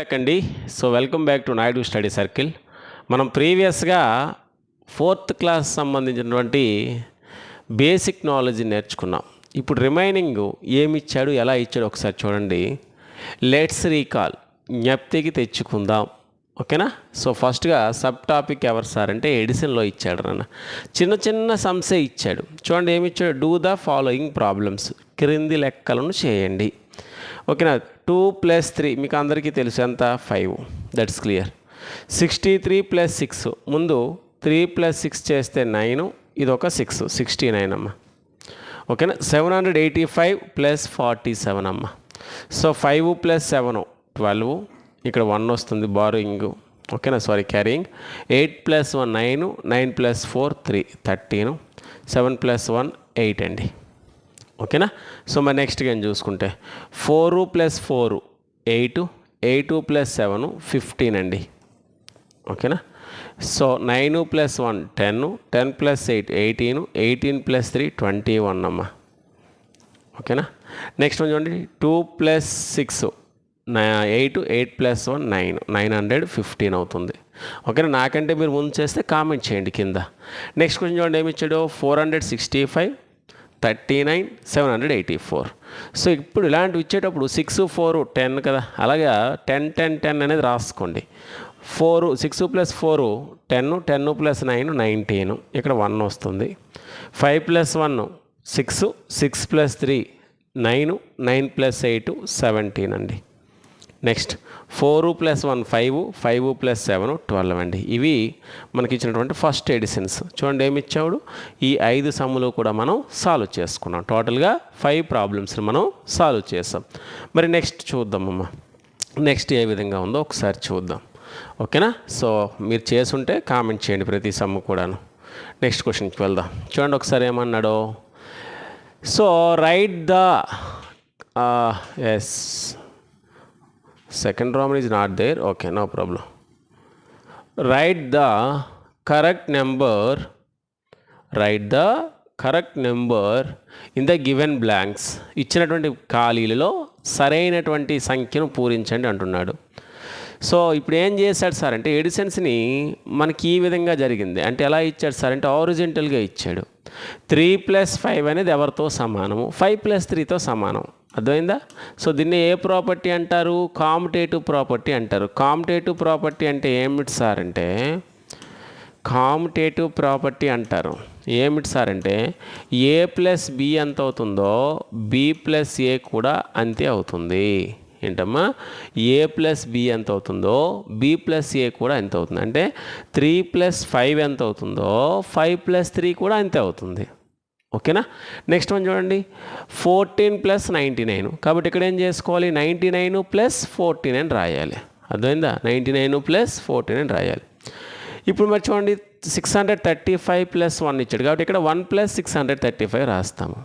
Back అండి. So welcome back to Naidu study circle మనం ప్రీవియస్గా ఫోర్త్ క్లాస్ సంబంధించినటువంటి బేసిక్ నాలెడ్జ్ నేర్చుకున్నాం. ఇప్పుడు రిమైనింగ్ ఏమి ఇచ్చాడు ఎలా ఇచ్చాడు ఒకసారి చూడండి. లెట్స్ రీకాల్ జ్ఞప్తికి తెచ్చుకుందాం. ఓకేనా? సో ఫస్ట్గా సబ్ టాపిక్ ఎవరు సార్ అంటే ఎడిసన్లో ఇచ్చాడు నాన్న. చిన్న చిన్న సంసే ఇచ్చాడు. చూడండి ఏమి ఇచ్చాడు? డూ ద ఫాలోయింగ్ ప్రాబ్లమ్స్ క్రింది లెక్కలను చేయండి. ఓకేనా? టూ ప్లస్ త్రీ మీకు అందరికీ తెలుసు ఎంత? Five. That's clear sixty three plus six. ముందు త్రీ ప్లస్ సిక్స్ చేస్తే నైన్ ఇది ఒక సిక్స్. సిక్స్టీ నైన్ అమ్మ. ఓకేనా? Seven hundred eighty five plus forty seven అమ్మ. So five plus seven twelve. ఇక్కడ వన్ వస్తుంది బారోయింగ్. ఓకేనా? Sorry carrying eight plus one nine nine plus four three. Thirteen. Seven plus one eight అండి. ఓకేనా? So మరి next game చూసుకుంటే. Four plus four eight eight plus seven fifteen అండి. ఓకేనా? So nine plus one ten ten plus eight eighteen eighteen plus three twenty one అమ్మా. ఓకేనా? Next one చూడండి. Two plus six eight eight plus one nine. Nine hundred fifteen అవుతుంది. ఓకేనా? నాకంటే మీరు ముందు చేస్తే కామెంట్ చేయండి కింద. నెక్స్ట్ క్వశ్చన్ చూడండి ఏమి ఇచ్చాడు? Four hundred sixty five thirty nine seven hundred eighty four. So ఇప్పుడు ఇలాంటివి ఇచ్చేటప్పుడు సిక్స్ ఫోర్ టెన్ కదా. అలాగా టెన్ టెన్ టెన్ అనేది రాసుకోండి. Four six plus four ten ten plus nine nineteen. ఇక్కడ వన్ వస్తుంది. Five plus one six six plus three nine nine plus eight seventeen అండి. Next four plus one five five plus seven twelve అండి. ఇవి మనకి ఇచ్చినటువంటి first editions. చూడండి ఏమి ఇచ్చాడు ఈ ఐదు సమ్ములు కూడా మనం సాల్వ్ చేసుకున్నాం. టోటల్గా ఫైవ్ ప్రాబ్లమ్స్ని మనం సాల్వ్ చేసాం. మరి నెక్స్ట్ చూద్దామమ్మా. నెక్స్ట్ ఏ విధంగా ఉందో ఒకసారి చూద్దాం. ఓకేనా? సో మీరు చేసుంటే కామెంట్ చేయండి ప్రతి సమ్ము కూడాను. నెక్స్ట్ క్వశ్చన్కి వెళ్దాం. చూడండి ఒకసారి ఏమన్నాడో? So write the as second Roman is not there okay no problem write the correct number write the correct number in the given blanks ఇచ్చినటువంటి ఖాళీలలో సరైనటువంటి సంఖ్యను పూరించండి అంటున్నాడు. సో ఇప్పుడు ఏం చేశాడు సార్ అంటే ఎడిసన్స్ని మనకి ఈ విధంగా జరిగింది. అంటే ఎలా ఇచ్చాడు సార్ అంటే ఆరిజెంటల్గా ఇచ్చాడు. త్రీ ప్లస్ ఫైవ్ అనేది ఎవరితో సమానము? ఫైవ్ ప్లస్ త్రీతో సమానం. అర్థమైందా? సో దీన్ని ఏ ప్రాపర్టీ అంటారు? కామిటేటివ్ ప్రాపర్టీ అంటారు. కామిటేటివ్ ప్రాపర్టీ అంటే ఏమిటి సార్ అంటే కామిటేటివ్ ప్రాపర్టీ అంటారు. ఏమిటి సార్ అంటే ఏ ప్లస్ బి ఎంత అవుతుందో బి ప్లస్ ఏ కూడా అంతే అవుతుంది. ఏంటమ్మా? ఏ ప్లస్ బి ఎంత అవుతుందో బి ప్లస్ ఏ కూడా ఎంత అవుతుంది. అంటే త్రీ ప్లస్ ఫైవ్ ఎంత అవుతుందో ఫైవ్ ప్లస్ త్రీ కూడా అంతే అవుతుంది. ఓకేనా? నెక్స్ట్ వన్ చూడండి. ఫోర్టీన్ ప్లస్ నైంటీ నైన్ కాబట్టి ఇక్కడ ఏం చేసుకోవాలి? Ninety nine plus forty nine రాయాలి. అర్థమైందా? Ninety nine plus forty nine రాయాలి. ఇప్పుడు మరి చూడండి six hundred thirty five plus one ఇచ్చాడు. కాబట్టి ఇక్కడ one plus six hundred thirty five రాస్తాము.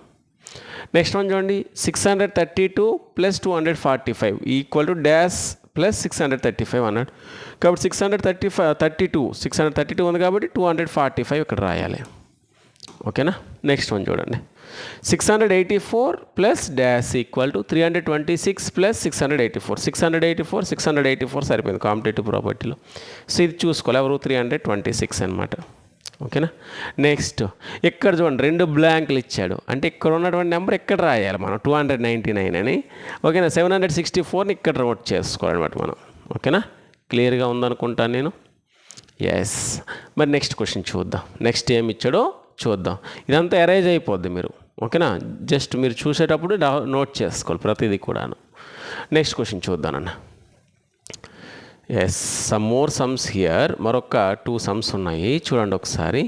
నెక్స్ట్ వన్ చూడండి. Six hundred thirty two plus two hundred forty five equal to dash plus six hundred thirty five అన్నాడు. కాబట్టి six hundred thirty five thirty two six hundred thirty two ఉంది కాబట్టి two hundred forty five ఇక్కడ రాయాలి. ఓకేనా? Next one చూడండి. Six hundred eighty four plus dash equal to three hundred twenty six plus six hundred eighty four six hundred eighty four six hundred eighty four సరిపోయింది competitive ప్రాపర్టీలో so ఇది చూసుకోవాలి. ఎవరు? Three hundred twenty six అనమాట ఓకేనా? Next ఇక్కడ చూడండి. రెండు బ్లాంకులు ఇచ్చాడు. అంటే ఇక్కడ ఉన్నటువంటి నెంబర్ ఇక్కడ రాయాలి మనం? టూ హండ్రెడ్ నైంటీ నైన్ అని. ఓకేనా? సెవెన్ హండ్రెడ్ సిక్స్టీ ఫోర్ని ఇక్కడ నోట్ చేసుకోవాలన్నమాట మనం. ఓకేనా? క్లియర్గా ఉందనుకుంటాను నేను. ఎస్ మరి నెక్స్ట్ క్వశ్చన్ చూద్దాం. నెక్స్ట్ ఏమి ఇచ్చాడో? చూద్దాం. ఇదంతా ఎరేజ్ అయిపోద్ది మీరు. ఓకేనా? జస్ట్ మీరు చూసేటప్పుడు నోట్ చేసుకోవాలి ప్రతిదీ కూడాను. Next question చూద్దానన్న yes some more sums here మరొక టూ సమ్స్ ఉన్నాయి. చూడండి ఒకసారి.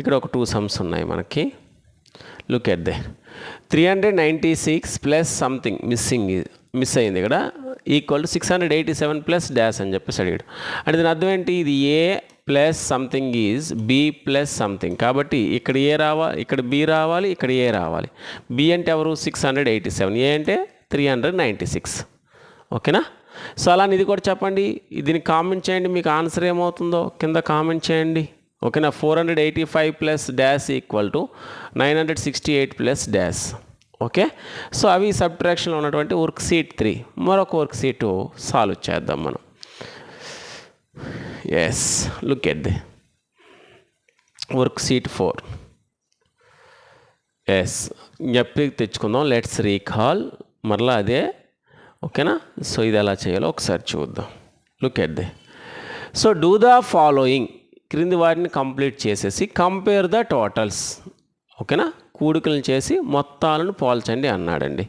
ఇక్కడ ఒక టూ సమ్స్ ఉన్నాయి మనకి. Look at the three hundred ninety six plus something missing miss అయింది ఇక్కడ equal to six hundred eighty seven plus dash అని చెప్పేసి అడిగాడు. అంటే దీని అర్థం ఏంటి? ఇది A plus something is B plus something. కాబట్టి ఇక్కడ ఏ రావాలి ఇక్కడ బి రావాలి ఇక్కడ ఏ రావాలి? బి అంటే ఎవరు? Six hundred eighty seven A అంటే త్రీ హండ్రెడ్ నైంటీ సిక్స్ ఓకేనా? సో అలా ఇది కూడా చెప్పండి. దీన్ని కామెంట్ చేయండి మీకు ఆన్సర్ ఏమవుతుందో కింద కామెంట్ చేయండి. ఓకేనా? Four hundred eighty five plus dash equal to nine hundred sixty eight plus dash okay? So అవి సబ్ట్రాక్షన్లో ఉన్నటువంటి వర్క్ సీట్ త్రీ. మరొక వర్క్ సీటు సాల్వ్ చేద్దాం మనం. Yes look at the worksheet four yes జ్ఞప్తికి తెచ్చుకుందాం. లెట్స్ రీకాల్ మరలా అదే. ఓకేనా సో ఇది ఎలా చేయాలో ఒకసారి చూద్దాం. Look at the so do the following క్రింది వాటిని కంప్లీట్ చేసేసి కంపేర్ ద టోటల్స్ ఓకేనా? కూడికలను చేసి మొత్తాలను పోల్చండి అన్నాడండి.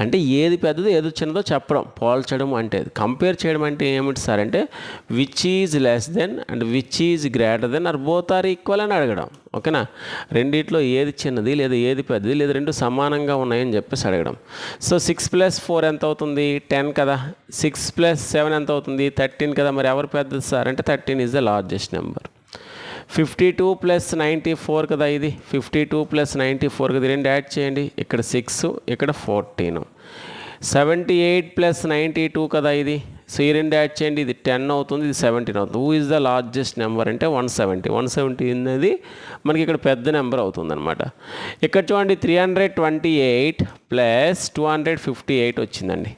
అంటే ఏది పెద్దదో ఏది చిన్నదో చెప్పడం పోల్చడం అంటే కంపేర్ చేయడం అంటే ఏమిటి సార్ అంటే which is less than and which is greater than or both are equal అని అడగడం. ఓకేనా? రెండిట్లో ఏది చిన్నది లేదా ఏది పెద్దది లేదా రెండు సమానంగా ఉన్నాయని చెప్పేసి అడగడం. సో సిక్స్ ప్లస్ ఫోర్ ఎంత అవుతుంది? టెన్ కదా. సిక్స్ ప్లస్ సెవెన్ ఎంత అవుతుంది? థర్టీన్ కదా. మరి ఎవరు పెద్దది సార్? అంటే thirteen is the largest number fifty two plus ninety four కదా ఇది? Fifty two plus ninety four కదా? రెండు యాడ్ చేయండి. ఇక్కడ సిక్స్ ఇక్కడ fourteen. Seventy eight plus ninety two కదా ఇది? సో ఈ రెండు యాడ్ చేయండి. ఇది టెన్ అవుతుంది ఇది సెవెంటీన్ అవుతుంది. Who is the largest number అంటే వన్ సెవెంటీ. వన్ సెవెంటీ అనేది మనకి ఇక్కడ పెద్ద నెంబర్ అవుతుంది అనమాట ఇక్కడ చూడండి three hundred twenty eight plus two hundred fifty eight వచ్చిందండి.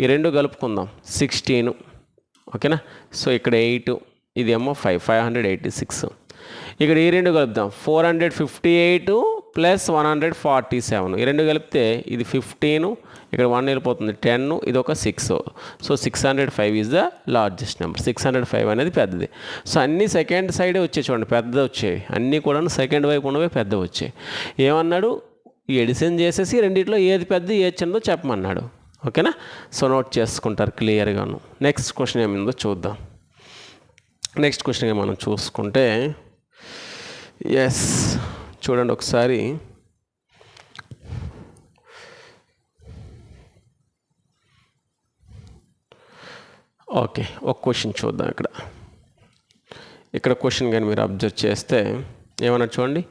ఈ రెండు కలుపుకుందాం. సిక్స్టీను. ఓకేనా? సో ఇక్కడ ఎయిట్. ఇదేమో five five hundred eighty six. ఇక్కడ ఈ రెండు కలుపుదాం. Four hundred fifty eight plus one hundred forty seven. ఈ రెండు కలిపితే ఇది ఫిఫ్టీన్ ఇక్కడ వన్ వెళ్ళిపోతుంది టెన్ ఇది ఒక six. So six hundred five is the largest number six hundred five అనేది పెద్దది. సో అన్నీ సెకండ్ సైడే వచ్చాయి చూడండి పెద్ద వచ్చాయి. అన్నీ కూడా సెకండ్ వైపు ఉన్నవే పెద్ద వచ్చాయి. ఏమన్నాడు? ఈ ఎడిషన్ చేసేసి రెండిట్లో ఏది పెద్ద ఏది చిన్నదో చెప్పమన్నాడు. ఓకేనా? సో నోట్ చేసుకుంటారు క్లియర్గాను. నెక్స్ట్ క్వశ్చన్ ఏమిందో చూద్దాం. నెక్స్ట్ క్వశ్చన్ మనం చూసుకుంటే ఎస్ చూడండి ఒకసారి. ఓకే ఒక క్వశ్చన్ చూద్దాం ఇక్కడ. ఇక్కడ క్వశ్చన్ కానీ మీరు అబ్జర్వ్ చేస్తే ఏమన్నా చూడండి.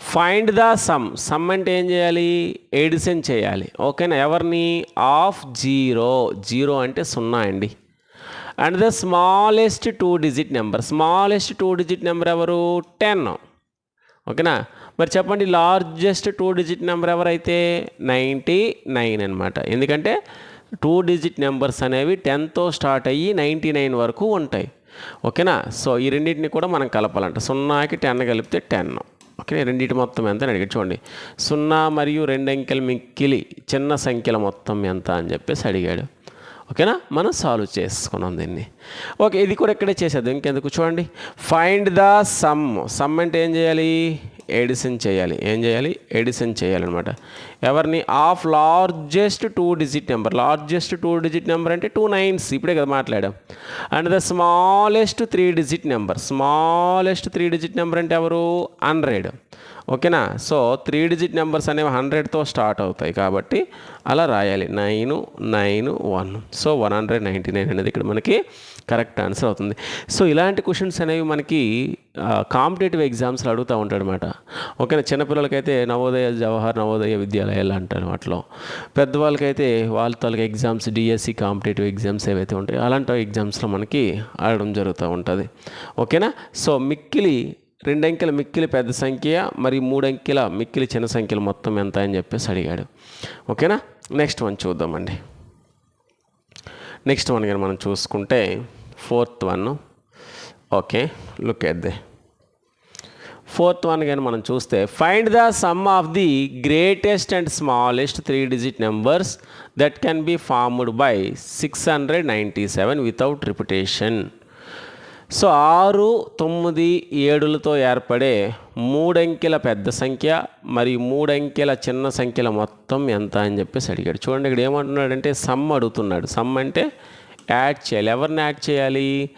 ఫైండ్ ద సమ్ సమ్ అంటే ఏం చేయాలి? ఎడిషన్ చేయాలి. ఓకేనా? ఎవరిని? ఆఫ్ జీరో జీరో అంటే సున్నా అండి. And the smallest two digit number smallest two digit number ఎవరు? టెన్ ఓకేనా? మరి చెప్పండి లార్జెస్ట్ టూ డిజిట్ నెంబర్ ఎవరైతే? నైంటీ నైన్ అనమాట ఎందుకంటే టూ డిజిట్ నెంబర్స్ అనేవి టెన్తో స్టార్ట్ అయ్యి నైంటీ నైన్ వరకు ఉంటాయి. ఓకేనా? సో ఈ రెండింటిని కూడా మనం కలపాలంట. సున్నాకి టెన్ కలిపితే టెన్ ఓకే రెండింటి మొత్తం ఎంత అని అడిగాడు చూడండి. సున్నా మరియు రెండు అంకెల మిక్కిలి చిన్న సంఖ్యల మొత్తం ఎంత అని చెప్పేసి అడిగాడు. ఓకేనా? మనం సాల్వ్ చేసుకున్నాం దీన్ని. ఓకే ఇది కూడా ఇక్కడే చేసేద్దాం. ఇంకెందుకు? చూడండి. ఫైండ్ ద సమ్ సమ్ అంటే ఏం చేయాలి? ఎడిషన్ చేయాలి. ఏం చేయాలి? ఎడిషన్ చేయాలన్నమాట. ఎవరిని? Of largest two digit number largest two digit number అంటే టూ నైన్స్ ఇప్పుడే కదా మాట్లాడాం. And the smallest three digit number smallest three digit number అంటే ఎవరు? హండ్రెడ్ ఓకేనా? సో త్రీ డిజిట్ నెంబర్స్ అనేవి హండ్రెడ్తో స్టార్ట్ అవుతాయి కాబట్టి అలా రాయాలి. Nine nine one so one hundred ninety nine అనేది ఇక్కడ మనకి కరెక్ట్ ఆన్సర్ అవుతుంది. సో ఇలాంటి క్వశ్చన్స్ అనేవి మనకి కాంపిటేటివ్ ఎగ్జామ్స్లో అడుగుతూ ఉంటాడు అనమాట ఓకేనా? చిన్నపిల్లలకైతే నవోదయ జవహర్ నవోదయ విద్యాలయాలు అంటారు వాటిలో. పెద్దవాళ్ళకైతే వాళ్ళ తాలూకు ఎగ్జామ్స్ డిఎస్సి కాంపిటేటివ్ ఎగ్జామ్స్ ఏవైతే ఉంటాయో అలాంటి ఎగ్జామ్స్లో మనకి ఆడడం జరుగుతూ ఉంటుంది. ఓకేనా? సో మిక్కిలి రెండంకెల మిక్కిలి పెద్ద సంఖ్య మరి మూడంకెల మిక్కిలి చిన్న సంఖ్యలు మొత్తం ఎంత అని చెప్పేసి అడిగాడు. ఓకేనా? నెక్స్ట్ వన్ చూద్దామండి. నెక్స్ట్ వన్ కానీ మనం చూసుకుంటే fourth one. Okay look ఎద్దే fourth one కానీ మనం చూస్తే find the sum of the greatest and smallest three digit numbers that can be formed by six hundred ninety seven without repetition so ఆరు తొమ్మిది ఏడులతో ఏర్పడే మూడంకెల పెద్ద సంఖ్య మరియు మూడంకెల చిన్న సంఖ్యల మొత్తం ఎంత అని చెప్పేసి అడిగాడు. చూడండి ఇక్కడ ఏమంటున్నాడంటే సమ్ అడుగుతున్నాడు. సమ్ అంటే యాడ్ చేయాలి. ఎవరిని యాడ్ చేయాలి?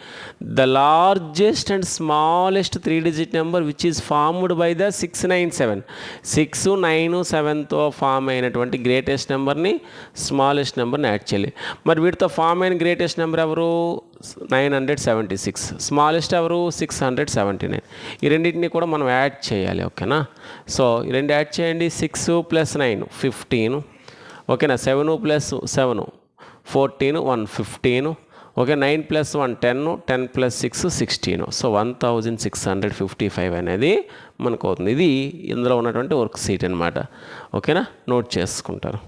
The largest and smallest three digit number which is formed by the six nine seven six nine సెవెన్తో form అయినటువంటి గ్రేటెస్ట్ నెంబర్ని స్మాలెస్ట్ నెంబర్ని యాడ్ చేయాలి. మరి వీటితో ఫామ్ అయిన గ్రేటెస్ట్ నెంబర్ ఎవరు? Nine hundred seventy six. Smallest ఎవరు? సిక్స్ హండ్రెడ్ సెవెంటీ నైన్ ఈ రెండింటిని కూడా మనం యాడ్ చేయాలి ఓకేనా? సో ఈ రెండు యాడ్ చేయండి. సిక్స్ ప్లస్ నైన్ ఫిఫ్టీన్ ఓకేనా? Seven plus seven fourteen one fifteen. Okay nine plus one ten ten plus six sixteen. So one thousand six hundred fifty five అనేది మనకు అవుతుంది. ఇది ఇందులో ఉన్నటువంటి వర్క్ సీట్ అనమాట ఓకేనా? నోట్ చేసుకుంటారు.